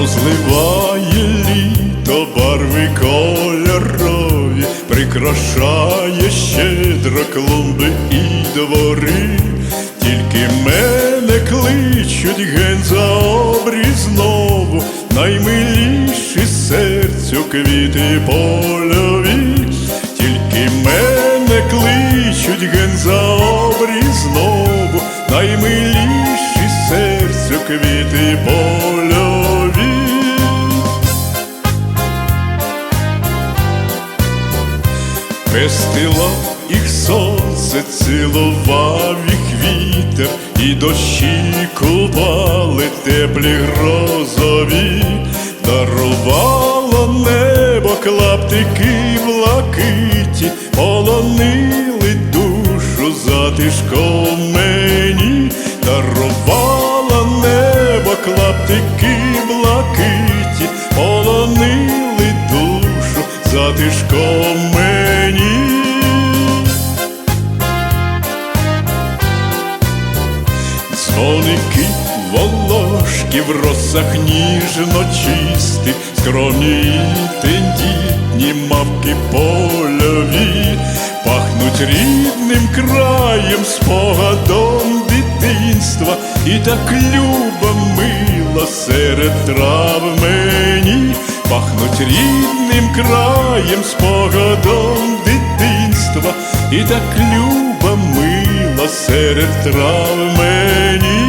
розливає літо барви кольорові, прикрашає щедро клумби і двори, тільки мене кличуть ген за обріз знову, наймиліші серцю квіти польові, тільки мене кличуть ген за обріз знову, наймиліші серцю квіти польові. Пестило їх сонце, цілував їх вітер, і дощі купали теплі грозові, дарувало небо клаптики блакиті, полонили душу затишком мені, дарувало небо клаптики блакиті, полонили душу затишком мені. Дзвоники волошки в росах ніжно чисті, скромні тендітні мавки польові, пахнуть рідним краєм, спогадом дитинства, і так любо мило серед трав мені, пахнуть рідним краєм, спогадом дитинства, і так любо мило серед трав мені.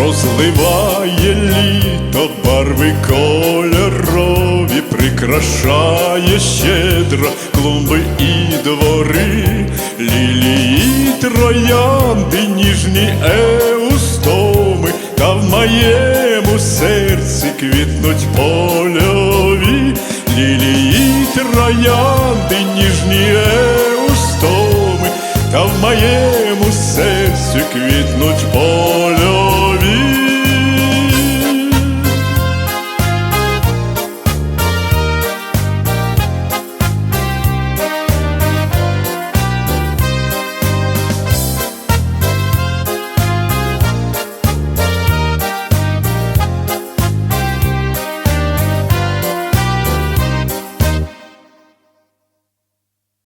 Розливає літо барви кольорові, прикрашає щедро клумби і двори, лілії троянди, ніжні еустоми, та в моєму серці квітнуть польові, лілії троянди, ніжні еустоми, та в моєму серці квітнуть польові.